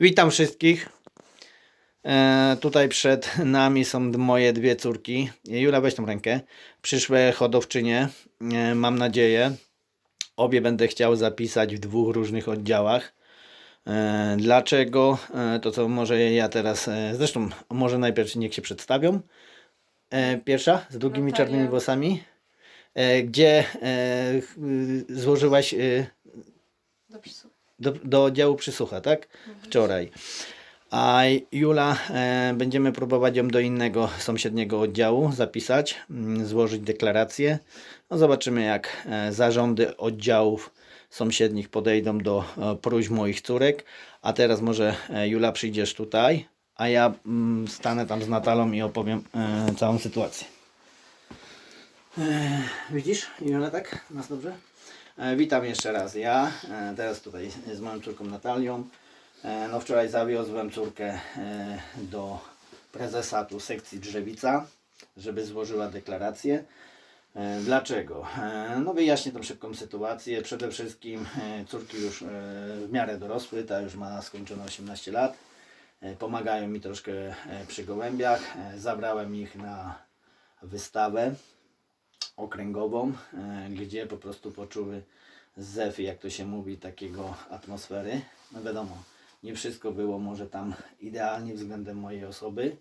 Witam wszystkich. E, tutaj przed nami są moje dwie córki. Jula, weź tą rękę. Przyszłe hodowczynie. E, mam nadzieję. Obie będę chciał zapisać w dwóch różnych oddziałach. E, dlaczego? E, to co może ja teraz. E, zresztą, może najpierw niech się przedstawią. E, pierwsza z długimi Natalia. czarnymi włosami. E, gdzie e, y, złożyłaś y, Do psu. Do, do oddziału przysłucha, tak? Wczoraj. A Jula, e, będziemy próbować ją do innego sąsiedniego oddziału zapisać, mm, złożyć deklarację. No zobaczymy, jak e, zarządy oddziałów sąsiednich podejdą do e, próśb moich córek. A teraz może e, Jula przyjdziesz tutaj, a ja mm, stanę tam z Natalą i opowiem e, całą sytuację. E, widzisz, Jula, tak? Nas dobrze? E, Witam jeszcze raz. Ja e, teraz tutaj z moją córką Natalią. E, No wczoraj zawiozłem córkę do prezesa tu sekcji Drzewica, żeby złożyła deklarację. Dlaczego? No wyjaśnię tą szybką sytuację. Przede wszystkim córki już w miarę dorosły, ta już ma skończone 18 lat. Pomagają mi troszkę przy gołębiach. Zabrałem ich na wystawę okręgową, e, gdzie po prostu poczuły zew, jak to się mówi, takiego atmosfery. No wiadomo, nie wszystko było może tam idealnie względem mojej osoby.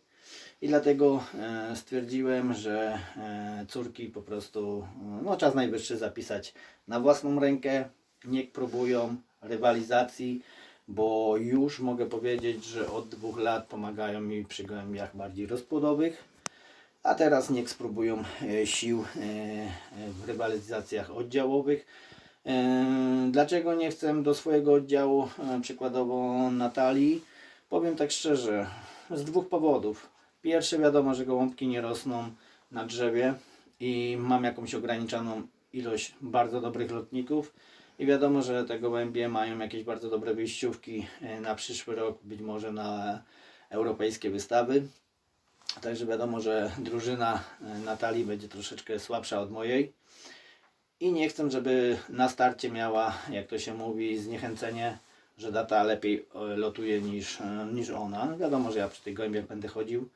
I dlatego e, stwierdziłem, że e, córki po prostu, no czas najwyższy zapisać na własną rękę. Niech próbują rywalizacji, bo już mogę powiedzieć, że od dwóch lat pomagają mi przy gołębiach bardziej rozpłodowych. A teraz niech spróbują e, sił e, e, w rywalizacjach oddziałowych. Dlaczego nie chcę do swojego oddziału, przykładowo Natalii? Powiem tak szczerze, z dwóch powodów. Pierwszy, wiadomo, że gołąbki nie rosną na drzewie i mam jakąś ograniczoną ilość bardzo dobrych lotników. I wiadomo, że te gołębie mają jakieś bardzo dobre wyjściówki na przyszły rok, być może na europejskie wystawy. Także wiadomo, że drużyna e, Natalii będzie troszeczkę słabsza od mojej. I nie chcę, żeby na starcie miała, jak to się mówi, zniechęcenie, że data lepiej e, lotuje niż, e, niż ona. No Wiadomo, że ja przy tych gołębiach będę chodził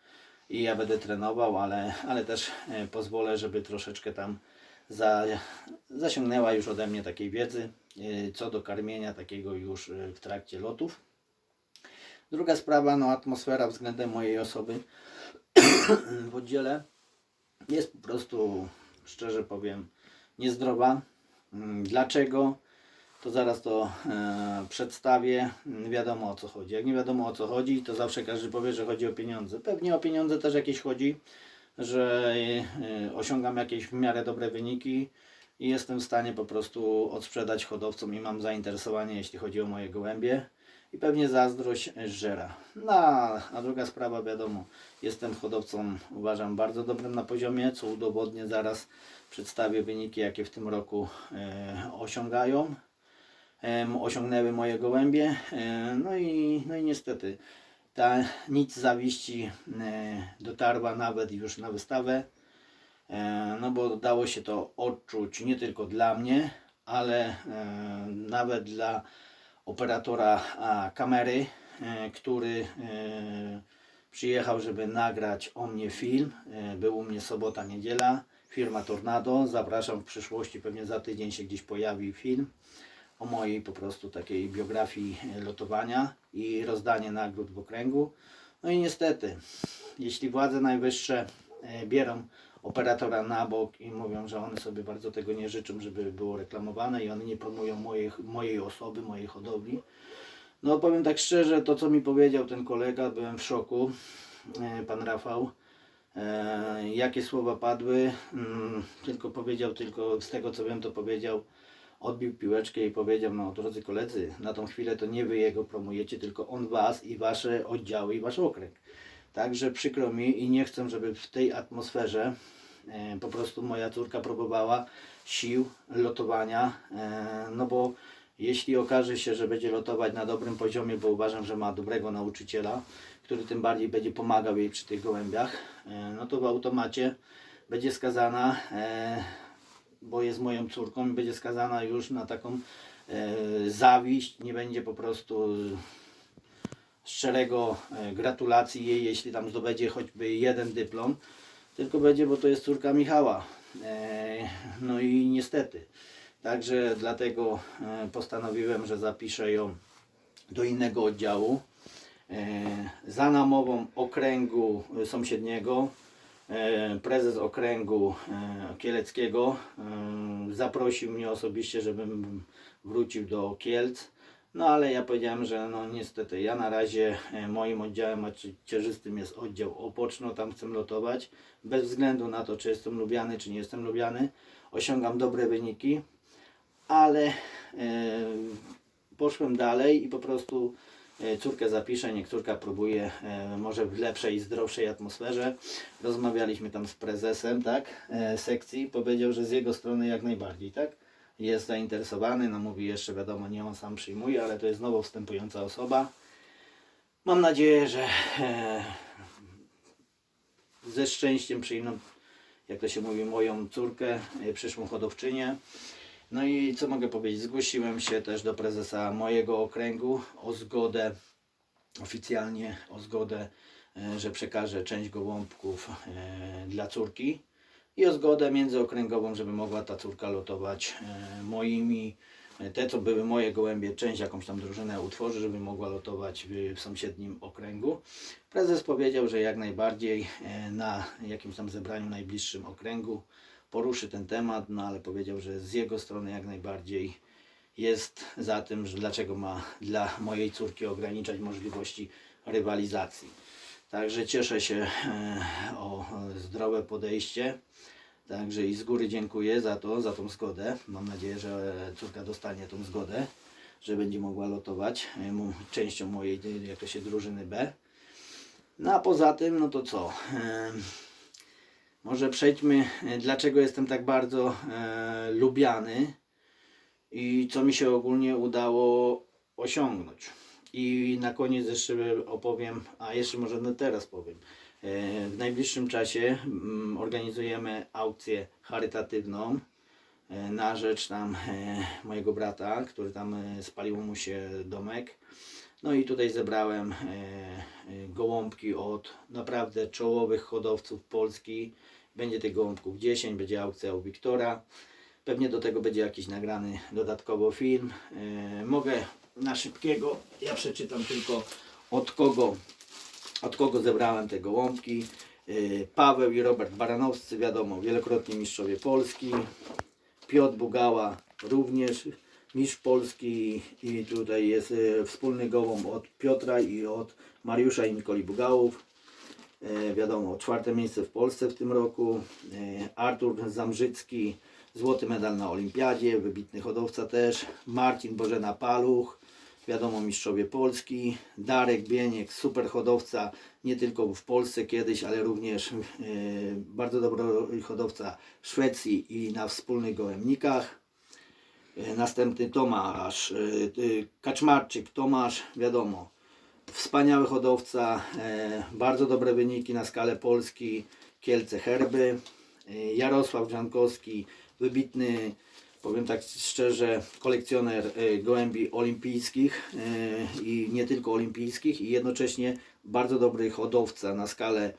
i ja będę trenował, ale, ale też pozwolę, żeby troszeczkę tam za, zasiągnęła już ode mnie takiej wiedzy co do karmienia takiego już w trakcie lotów. Druga sprawa, no atmosfera względem mojej osoby w oddziale jest po prostu, szczerze powiem, niezdrowa. Mm, Dlaczego? To zaraz to e, przedstawię. Mm, Wiadomo o co chodzi. Jak nie wiadomo o co chodzi, to zawsze każdy powie, że chodzi o pieniądze. Pewnie o pieniądze też jakieś chodzi, że e, osiągam jakieś w miarę dobre wyniki i jestem w stanie po prostu odsprzedać hodowcom i mam zainteresowanie, jeśli chodzi o moje gołębie. I pewnie zazdrość żera. No, a druga sprawa, wiadomo, jestem hodowcą, uważam, bardzo dobrym na poziomie, co udowodnię zaraz. Przedstawię wyniki, jakie w tym roku e, osiągają. Em, osiągnęły moje gołębie. E, no, i, no i niestety ta nic zawiści e, dotarła nawet już na wystawę. E, no bo dało się to odczuć nie tylko dla mnie, ale e, nawet dla operatora kamery, e, który e, przyjechał, żeby nagrać o mnie film. E, był u mnie sobota, niedziela. Firma Tornado. Zapraszam w przyszłości, pewnie za tydzień się gdzieś pojawi film o mojej po prostu takiej biografii lotowania i rozdanie nagród w okręgu. No i niestety, jeśli władze najwyższe bierą operatora na bok i mówią, że one sobie bardzo tego nie życzą, żeby było reklamowane i one nie promują mojej, mojej osoby, mojej hodowli. No powiem tak szczerze, to co mi powiedział ten kolega, byłem w szoku, e, pan Rafał. E, jakie słowa padły, mm, tylko powiedział, tylko z tego co wiem to powiedział, odbił piłeczkę i powiedział, no drodzy koledzy, na tą chwilę to nie wy jego promujecie, tylko on was i wasze oddziały i wasz okręg. Także przykro mi i nie chcę, żeby w tej atmosferze e, po prostu moja córka próbowała sił lotowania, e, no bo jeśli okaże się, że będzie lotować na dobrym poziomie, bo uważam, że ma dobrego nauczyciela, który tym bardziej będzie pomagał jej przy tych gołębiach, e, no to w automacie będzie skazana, bo jest moją córką, będzie skazana już na taką zawiść, nie będzie po prostu szczerego e, gratulacji jej, jeśli tam zdobędzie choćby jeden dyplom, tylko będzie, bo to jest córka Michała. E, No i niestety. Także dlatego e, postanowiłem, że zapiszę ją do innego oddziału. Za namową okręgu sąsiedniego prezes okręgu kieleckiego zaprosił mnie osobiście, żebym wrócił do Kielc. No ale ja powiedziałem, że no niestety ja na razie e, moim oddziałem macierzystym jest oddział Opoczno, tam chcę lotować. Bez względu na to, czy jestem lubiany, czy nie jestem lubiany. Osiągam dobre wyniki, ale e, poszłem dalej i po prostu e, córkę zapiszę, niech córka próbuje, może w lepszej, zdrowszej atmosferze. Rozmawialiśmy tam z prezesem, tak, sekcji, powiedział, że z jego strony jak najbardziej, tak, jest zainteresowany, no mówi jeszcze wiadomo, nie on sam przyjmuje, ale to jest nowo wstępująca osoba. Mam nadzieję, że e, ze szczęściem przyjmą, jak to się mówi, moją córkę, e, przyszłą hodowczynię. No i co mogę powiedzieć? Zgłosiłem się też do prezesa mojego okręgu o zgodę, oficjalnie o zgodę, e, że przekażę część gołąbków dla córki i o zgodę międzyokręgową, żeby mogła ta córka lotować e, moimi, e, te co były moje gołębie, część jakąś tam drużynę utworzy, żeby mogła lotować w, sąsiednim okręgu. Prezes powiedział, że jak najbardziej e, na jakimś tam zebraniu najbliższym okręgu poruszy ten temat, no ale powiedział, że z jego strony jak najbardziej jest za tym, że dlaczego ma dla mojej córki ograniczać możliwości rywalizacji. Także cieszę się e, o zdrowe podejście. Także i z góry dziękuję za to, za tą zgodę. Mam nadzieję, że córka dostanie tą zgodę, że będzie mogła lotować e, częścią mojej, e, jak to się, drużyny B. No a poza tym, no to co? Może przejdźmy, e, dlaczego jestem tak bardzo e, lubiany i co mi się ogólnie udało osiągnąć. I na koniec jeszcze opowiem, a jeszcze może teraz powiem. E, W najbliższym czasie mm, organizujemy aukcję charytatywną e, na rzecz tam e, mojego brata, który tam spalił mu się domek. No i tutaj zebrałem gołąbki od naprawdę czołowych hodowców Polski. Będzie tych gołąbków 10, będzie aukcja u Wiktora. Pewnie do tego będzie jakiś nagrany dodatkowo film. Mogę na szybkiego, ja przeczytam tylko od kogo, od kogo zebrałem te gołąbki. E, Paweł i Robert Baranowscy, wiadomo, wielokrotnie mistrzowie Polski. Piotr Bugała również mistrz Polski i tutaj jest e, wspólny gołąb od Piotra i od Mariusza i Nikoli Bugałów. E, wiadomo, czwarte miejsce w Polsce w tym roku. Artur Zamrzycki, złoty medal na Olimpiadzie, wybitny hodowca też. Marcin Bożena Paluch, wiadomo, mistrzowie Polski. Darek Bieniek, super hodowca, nie tylko w Polsce kiedyś, ale również e, bardzo dobry hodowca w Szwecji i na wspólnych gołębnikach. E, Następny Tomasz, e, Kaczmarczyk Tomasz, wiadomo, wspaniały hodowca, bardzo dobre wyniki na skalę Polski, Kielce Herby, Jarosław Grzankowski, wybitny, powiem tak szczerze, kolekcjoner e, gołębi olimpijskich e, i nie tylko olimpijskich i jednocześnie bardzo dobry hodowca na skalę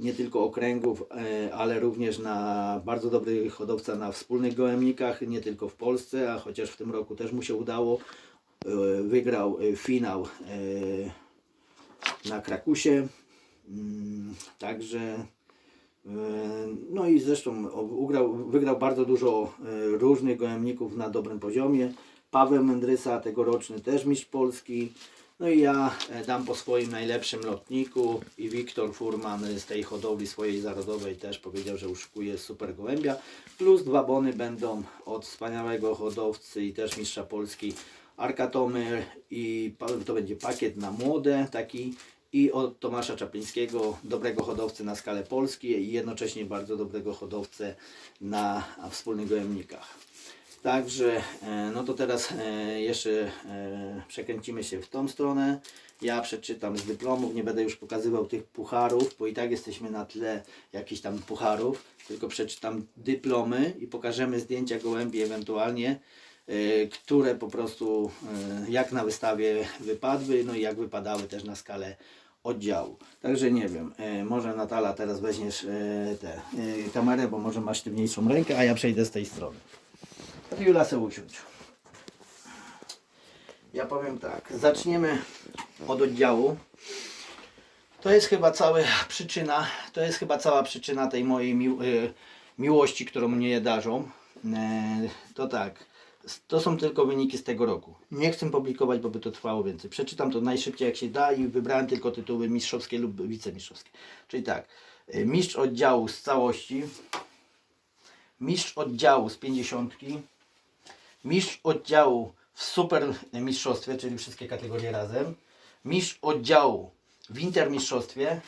nie tylko okręgów, e, ale również na bardzo dobry hodowca na wspólnych gołębnikach, nie tylko w Polsce, a chociaż w tym roku też mu się udało, wygrał finał na Krakusie. Mm, Także no i zresztą ugrał, wygrał bardzo dużo e, różnych gołębników na dobrym poziomie. Paweł Mędrysa, tegoroczny też mistrz Polski. No i ja e, dam po swoim najlepszym lotniku i Wiktor Furman z tej hodowli swojej zarodowej też powiedział, że uszykuje super gołębia. Plus dwa bony będą od wspaniałego hodowcy i też mistrza Polski Arkatomy i to będzie pakiet na młode taki i od Tomasza Czaplińskiego, dobrego hodowcy na skalę Polski i jednocześnie bardzo dobrego hodowcę na wspólnych gołębnikach. Także, e, no to teraz e, jeszcze e, przekręcimy się w tą stronę. Ja przeczytam z dyplomów, nie będę już pokazywał tych pucharów, bo i tak jesteśmy na tle jakichś tam pucharów, tylko przeczytam dyplomy i pokażemy zdjęcia gołębi ewentualnie które po prostu jak na wystawie wypadły, no i jak wypadały też na skalę oddziału. Także nie wiem, y, może Natala teraz weźmiesz y, tę y, kamerę, bo może masz sztywniejszą rękę, a ja przejdę z tej strony. Jula se usiądź. Ja powiem tak, zaczniemy od oddziału. To jest chyba cała przyczyna, to jest chyba cała przyczyna tej mojej mił, y, miłości, którą mnie darzą. E, to tak, to są tylko wyniki z tego roku. Nie chcę publikować, bo by to trwało więcej. Przeczytam to najszybciej jak się da i wybrałem tylko tytuły mistrzowskie lub wicemistrzowskie. Czyli tak, y, mistrz oddziału z całości, mistrz oddziału z pięćdziesiątki, mistrz oddziału w super mistrzostwie, czyli wszystkie kategorie razem, mistrz oddziału w intermistrzostwie,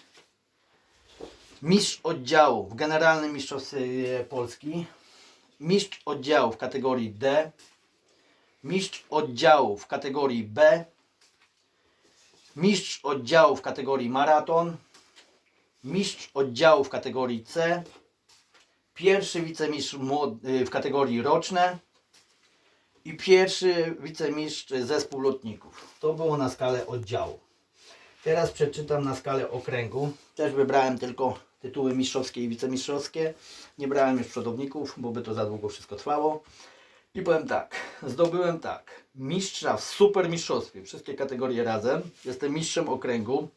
mistrz oddziału w generalnym mistrzostwie Polski, mistrz oddziału w kategorii D, mistrz oddziału w kategorii B, mistrz oddziału w kategorii maraton, mistrz oddziału w kategorii C, pierwszy wicemistrz y, w kategorii roczne, i pierwszy wicemistrz zespół lotników. To było na skalę oddziału. Teraz przeczytam na skalę okręgu. Też wybrałem tylko tytuły mistrzowskie i wicemistrzowskie. Nie brałem już przodowników, bo by to za długo wszystko trwało. I powiem tak, zdobyłem tak, mistrza w super mistrzostwie, wszystkie kategorie razem. Jestem mistrzem okręgu.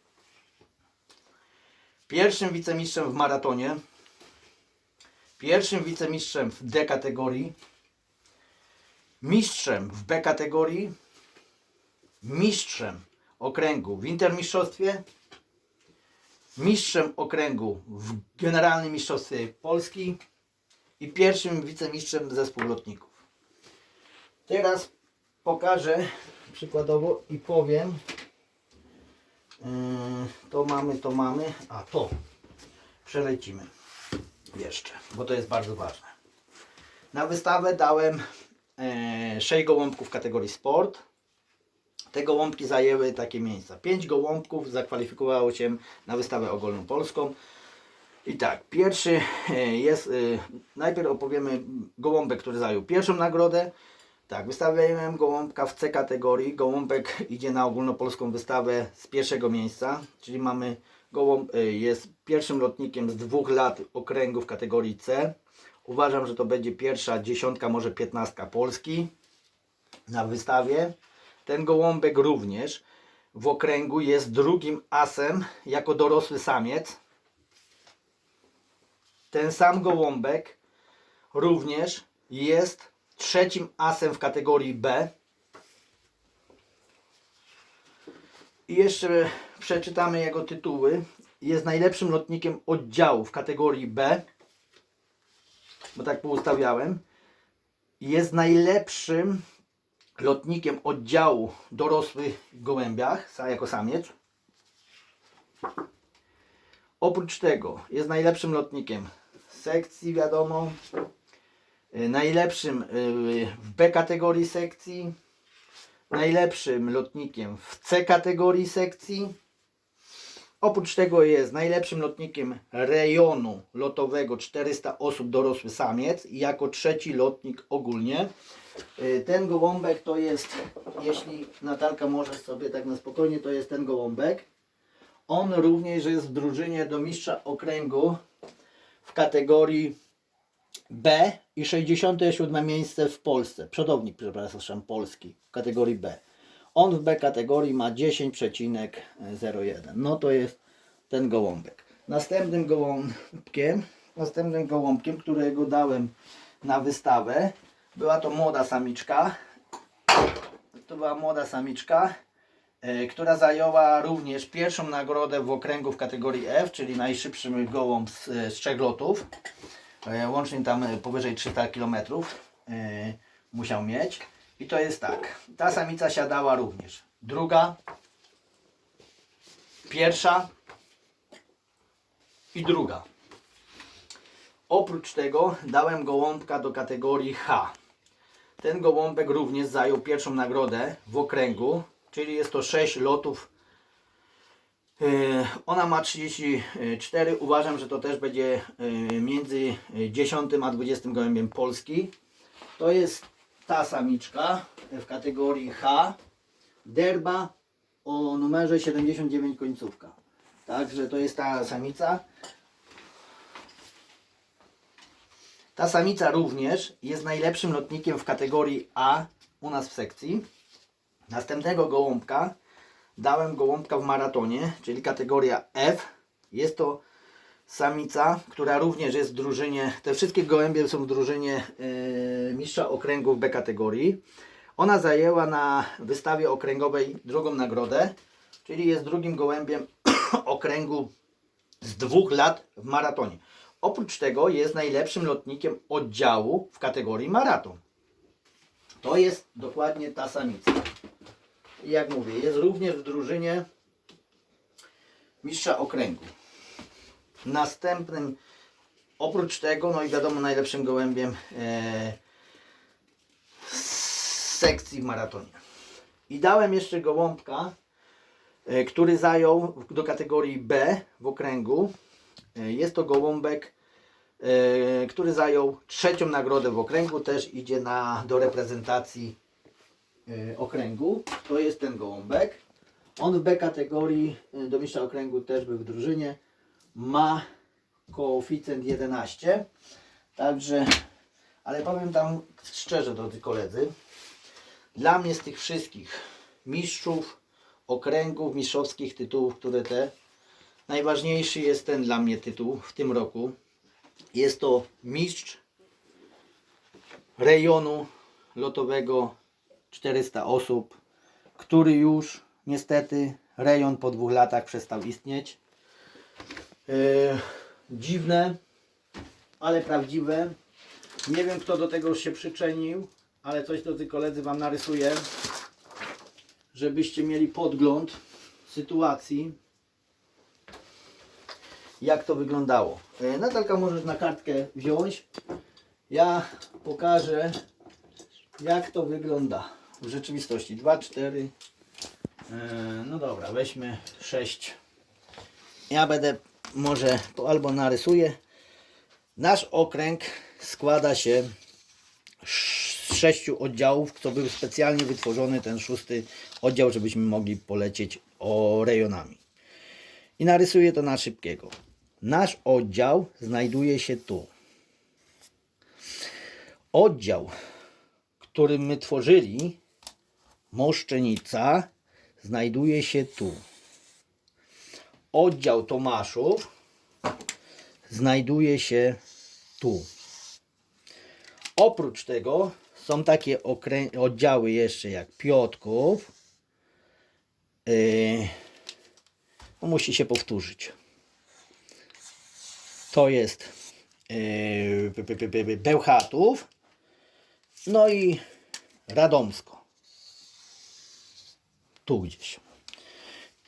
Pierwszym wicemistrzem w maratonie. Pierwszym wicemistrzem w D kategorii mistrzem w B kategorii, mistrzem okręgu w intermistrzostwie, mistrzem okręgu w generalnym mistrzostwie Polski i pierwszym wicemistrzem zespół lotników. Teraz pokażę przykładowo i powiem yy, to mamy, to mamy, a to przelecimy jeszcze, bo to jest bardzo ważne. Na wystawę dałem e, 6 gołąbków w kategorii sport. Te gołąbki zajęły takie miejsca. 5 gołąbków zakwalifikowało się na wystawę ogólnopolską. I tak, pierwszy e, jest, e, najpierw opowiemy gołąbek, który zajął pierwszą nagrodę. Tak, wystawiałem gołąbka w C kategorii. Gołąbek idzie na ogólnopolską wystawę z pierwszego miejsca, czyli mamy gołąb, e, jest pierwszym lotnikiem z dwóch lat okręgu w kategorii C. Uważam, że to będzie pierwsza dziesiątka, może piętnastka Polski na wystawie. Ten gołąbek również w okręgu jest drugim asem jako dorosły samiec. Ten sam gołąbek również jest trzecim asem w kategorii B. I jeszcze przeczytamy jego tytuły. Jest najlepszym lotnikiem oddziału w kategorii B bo tak poustawiałem, jest najlepszym lotnikiem oddziału dorosłych gołębiach, jako samiec. Oprócz tego jest najlepszym lotnikiem sekcji, wiadomo, y, najlepszym y, w B kategorii sekcji, najlepszym lotnikiem w C kategorii sekcji, Oprócz tego jest najlepszym lotnikiem rejonu lotowego 400 osób dorosły samiec i jako trzeci lotnik ogólnie. Y, Ten gołąbek to jest, jeśli Natalka może sobie tak na spokojnie, to jest ten gołąbek. On również jest w drużynie do mistrza okręgu w kategorii B i 67 miejsce w Polsce. Przodownik, przepraszam, Polski w kategorii B. On w B kategorii ma 10,01. No to jest ten gołąbek. Następnym gołąbkiem, następnym gołąbkiem, którego dałem na wystawę, była to młoda samiczka. To była młoda samiczka, e, która zajęła również pierwszą nagrodę w okręgu w kategorii F, czyli najszybszy gołąb z, z trzech lotów. E, Łącznie tam e, powyżej 300 km e, musiał mieć. I to jest tak. Ta samica siadała również. Druga, pierwsza i druga. Oprócz tego dałem gołąbka do kategorii H. Ten gołąbek również zajął pierwszą nagrodę w okręgu, czyli jest to 6 lotów. Yy, Ona ma 34. Uważam, że to też będzie yy, między 10 a 20 gołębiem Polski. To jest ta samiczka w kategorii H, derba o numerze 79 końcówka. Także to jest ta samica. Ta samica również jest najlepszym lotnikiem w kategorii A u nas w sekcji. Następnego gołąbka dałem gołąbka w maratonie, czyli kategoria F. Jest to samica, która również jest w drużynie, te wszystkie gołębie są w drużynie e, mistrza okręgu w B kategorii. Ona zajęła na wystawie okręgowej drugą nagrodę, czyli jest drugim gołębiem okręgu z dwóch lat w maratonie. Oprócz tego jest najlepszym lotnikiem oddziału w kategorii maraton. To jest dokładnie ta samica. Jak mówię, jest również w drużynie mistrza okręgu. Następnym, oprócz tego, no i wiadomo, najlepszym gołębiem e, z sekcji w maratonie. I dałem jeszcze gołąbka, e, który zajął do kategorii B w okręgu. E, Jest to gołąbek, e, który zajął trzecią nagrodę w okręgu, też idzie na, do reprezentacji e, okręgu. To jest ten gołąbek. On w B kategorii do mistrza okręgu też był w drużynie. Ma koeficjent 11. Także, ale powiem tam szczerze, drodzy koledzy, dla mnie z tych wszystkich mistrzów, okręgów, mistrzowskich tytułów, które te, najważniejszy jest ten dla mnie tytuł w tym roku. Jest to mistrz rejonu lotowego 400 osób, który już niestety rejon po dwóch latach przestał istnieć. Yy, dziwne, ale prawdziwe. Nie wiem kto do tego się przyczynił, ale coś drodzy koledzy Wam narysuję, żebyście mieli podgląd sytuacji, jak to wyglądało. Yy, Natalka możesz na kartkę wziąć. Ja pokażę jak to wygląda w rzeczywistości. 2, 4. No dobra, weźmy 6. Ja będę może to albo narysuję. Nasz okręg składa się z sześciu oddziałów, co był specjalnie wytworzony ten szósty oddział, żebyśmy mogli polecieć o rejonami. I narysuję to na szybkiego. Nasz oddział znajduje się tu. Oddział, który my tworzyli, Moszczenica, znajduje się tu. Oddział Tomaszów znajduje się tu. Oprócz tego są takie oddziały jeszcze jak Piotrków. Yy, no musi się powtórzyć. To jest yy, Be- Be- Be- Be- Bełchatów. No i Radomsko. Tu gdzieś.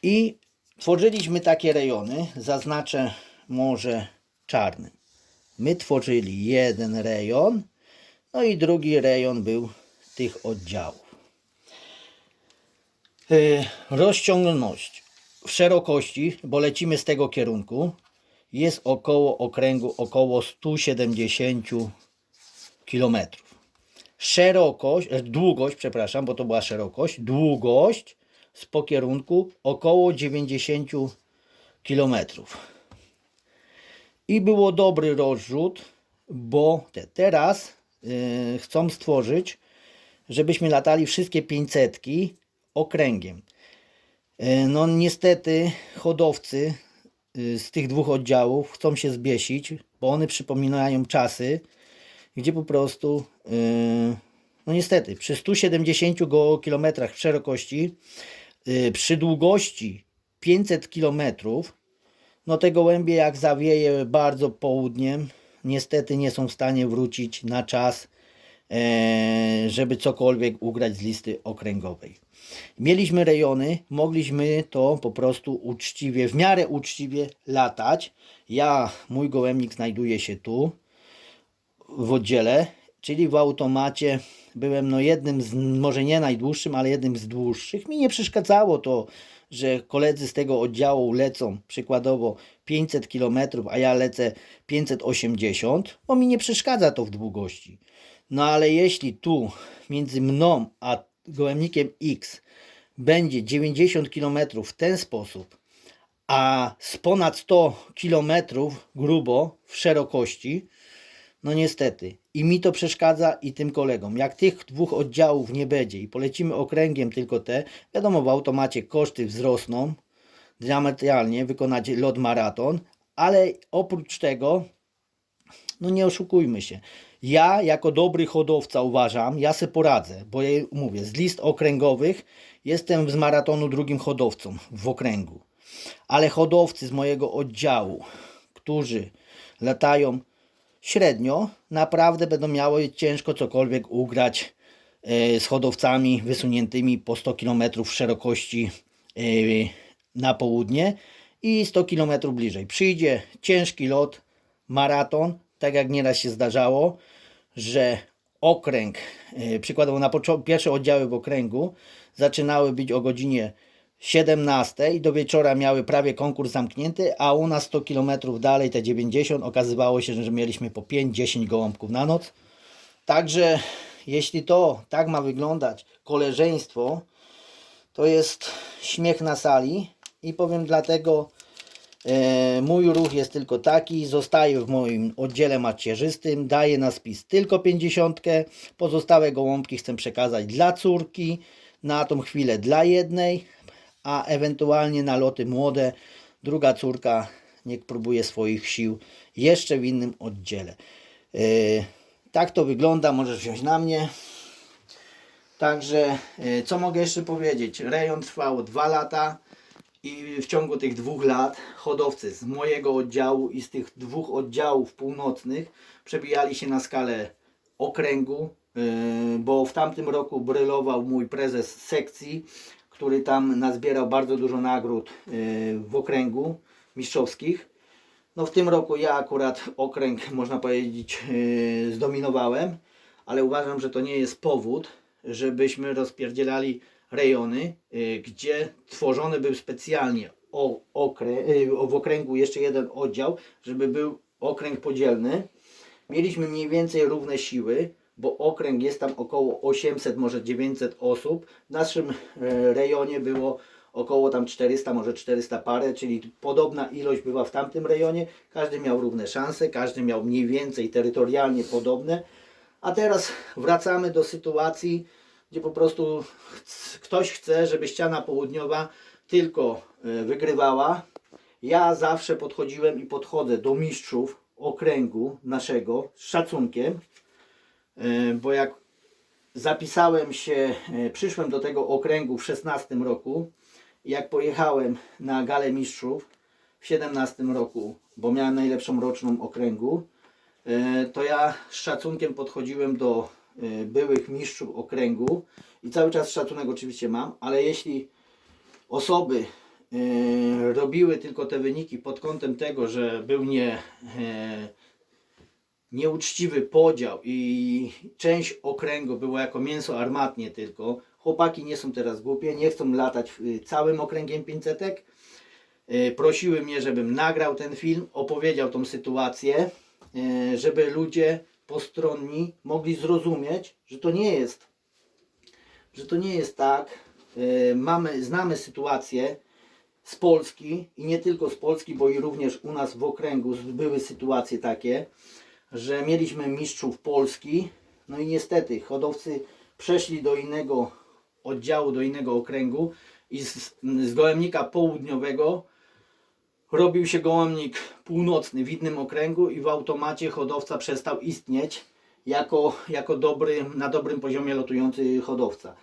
I tworzyliśmy takie rejony, zaznaczę może czarnym. My tworzyli jeden rejon, no i drugi rejon był tych oddziałów. Yy, w szerokości, bo lecimy z tego kierunku, jest około okręgu około 170 km. Szerokość, e, długość, przepraszam, bo to była szerokość, długość z pokierunku około 90 km. I było dobry rozrzut, bo te, teraz yy, chcą stworzyć, żebyśmy latali wszystkie 500 okręgiem. Yy, No niestety hodowcy z tych dwóch oddziałów chcą się zbiesić, bo one przypominają czasy, gdzie po prostu, yy, no niestety, przy 170 go kilometrach szerokości, yy, przy długości 500 kilometrów, no te gołębie jak zawieje bardzo południem, niestety nie są w stanie wrócić na czas, żeby cokolwiek ugrać z listy okręgowej. Mieliśmy rejony, mogliśmy to po prostu uczciwie, w miarę uczciwie latać. Ja, mój gołębnik znajduje się tu, w oddziale, czyli w automacie byłem no jednym z, może nie najdłuższym, ale jednym z dłuższych. Mi nie przeszkadzało to, że koledzy z tego oddziału lecą przykładowo 500 km, a ja lecę 580, bo mi nie przeszkadza to w długości. No ale jeśli tu między mną a gołębnikiem X będzie 90 km w ten sposób, a z ponad 100 km grubo w szerokości, no niestety. I mi to przeszkadza i tym kolegom. Jak tych dwóch oddziałów nie będzie i polecimy okręgiem tylko te, wiadomo w automacie koszty wzrosną diametralnie, wykonać lot maraton, ale oprócz tego no nie oszukujmy się. Ja jako dobry hodowca uważam, ja se poradzę, bo ja mówię, z list okręgowych jestem z maratonu drugim hodowcą w okręgu. Ale hodowcy z mojego oddziału, którzy latają średnio, naprawdę będą miały ciężko cokolwiek ugrać e, z hodowcami wysuniętymi po 100 km szerokości e, na południe i 100 km bliżej. Przyjdzie ciężki lot, maraton, tak jak nieraz się zdarzało, że okręg, e, przykładowo na pierwsze oddziały w okręgu zaczynały być o godzinie 17 i do wieczora miały prawie konkurs zamknięty, a u nas 100 km dalej, te 90, okazywało się, że mieliśmy po 5-10 gołąbków na noc. Także jeśli to tak ma wyglądać, koleżeństwo, to jest śmiech na sali i powiem dlatego, mój ruch jest tylko taki, zostaję w moim oddziale macierzystym, daję na spis tylko 50, pozostałe gołąbki chcę przekazać dla córki, na tą chwilę dla jednej, a ewentualnie na loty młode, druga córka niech próbuje swoich sił jeszcze w innym oddziale. E, tak to wygląda, możesz wziąć na mnie. Także e, co mogę jeszcze powiedzieć? Rejon trwał dwa lata i w ciągu tych dwóch lat hodowcy z mojego oddziału i z tych dwóch oddziałów północnych przebijali się na skalę okręgu, e, bo w tamtym roku brylował mój prezes sekcji, który tam nazbierał bardzo dużo nagród e, w okręgu mistrzowskich. No w tym roku ja akurat okręg, można powiedzieć, yy, zdominowałem, ale uważam, że to nie jest powód, żebyśmy rozpierdzielali rejony, yy, gdzie tworzony był specjalnie o, okrę, yy, w okręgu jeszcze jeden oddział, żeby był okręg podzielny. Mieliśmy mniej więcej równe siły, bo okręg jest tam około 800, może 900 osób. W naszym e, rejonie było około tam 400, może 400 parę, czyli podobna ilość była w tamtym rejonie. Każdy miał równe szanse, każdy miał mniej więcej terytorialnie podobne. A teraz wracamy do sytuacji, gdzie po prostu ktoś chce, żeby ściana południowa tylko e, wygrywała. Ja zawsze podchodziłem i podchodzę do mistrzów okręgu naszego z szacunkiem, e, bo jak zapisałem się, e, przyszłem do tego okręgu w 16 roku. Jak pojechałem na galę mistrzów w 17 roku, bo miałem najlepszą roczną okręgu, to ja z szacunkiem podchodziłem do byłych mistrzów okręgu i cały czas szacunek oczywiście mam, ale jeśli osoby e, robiły tylko te wyniki pod kątem tego, że był nie e, nieuczciwy podział i część okręgu była jako mięso armatnie tylko. Chłopaki nie są teraz głupie, nie chcą latać y, całym okręgiem 500. Y, Prosiły mnie, żebym nagrał ten film, opowiedział tą sytuację, y, żeby ludzie postronni mogli zrozumieć, że to nie jest, że to nie jest tak. Y, Mamy, znamy sytuację z Polski i nie tylko z Polski, bo i również u nas w okręgu były sytuacje takie, że mieliśmy mistrzów Polski, no i niestety hodowcy przeszli do innego oddziału, do innego okręgu i z, z południowego robił się gołębnik północny w innym okręgu i w automacie hodowca przestał istnieć jako, jako dobry, na dobrym poziomie lotujący hodowca.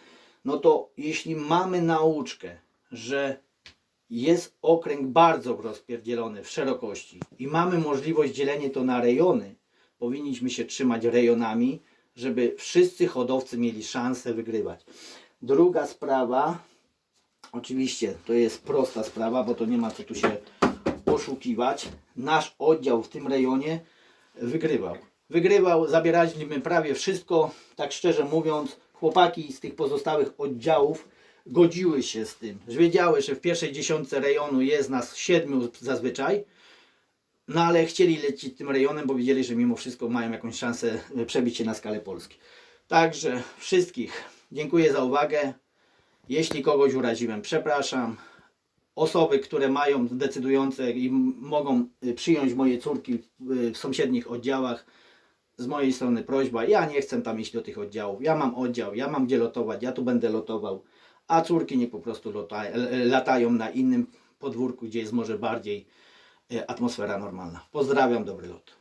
No to jeśli mamy nauczkę, że jest okręg bardzo rozpierdzielony w szerokości i mamy możliwość dzielenia to na rejony, powinniśmy się trzymać rejonami, żeby wszyscy hodowcy mieli szansę wygrywać. Druga sprawa, oczywiście to jest prosta sprawa, bo to nie ma co tu się poszukiwać. Nasz oddział w tym rejonie wygrywał. Wygrywał, zabieraliśmy prawie wszystko, tak szczerze mówiąc, chłopaki z tych pozostałych oddziałów godziły się z tym, że wiedziały, że w pierwszej dziesiątce rejonu jest nas siedmiu zazwyczaj, No ale chcieli lecieć tym rejonem, bo wiedzieli, że mimo wszystko mają jakąś szansę e, przebić się na skalę Polski. Także wszystkich dziękuję za uwagę. Jeśli kogoś uraziłem, przepraszam. Osoby, które mają decydujące i mogą y, przyjąć moje córki w, sąsiednich oddziałach, z mojej strony prośba, ja nie chcę tam iść do tych oddziałów. Ja mam oddział, ja mam gdzie lotować, ja tu będę lotował, a córki niech po prostu latają na innym podwórku, gdzie jest może bardziej y, atmosfera normalna. Pozdrawiam, dobry lot.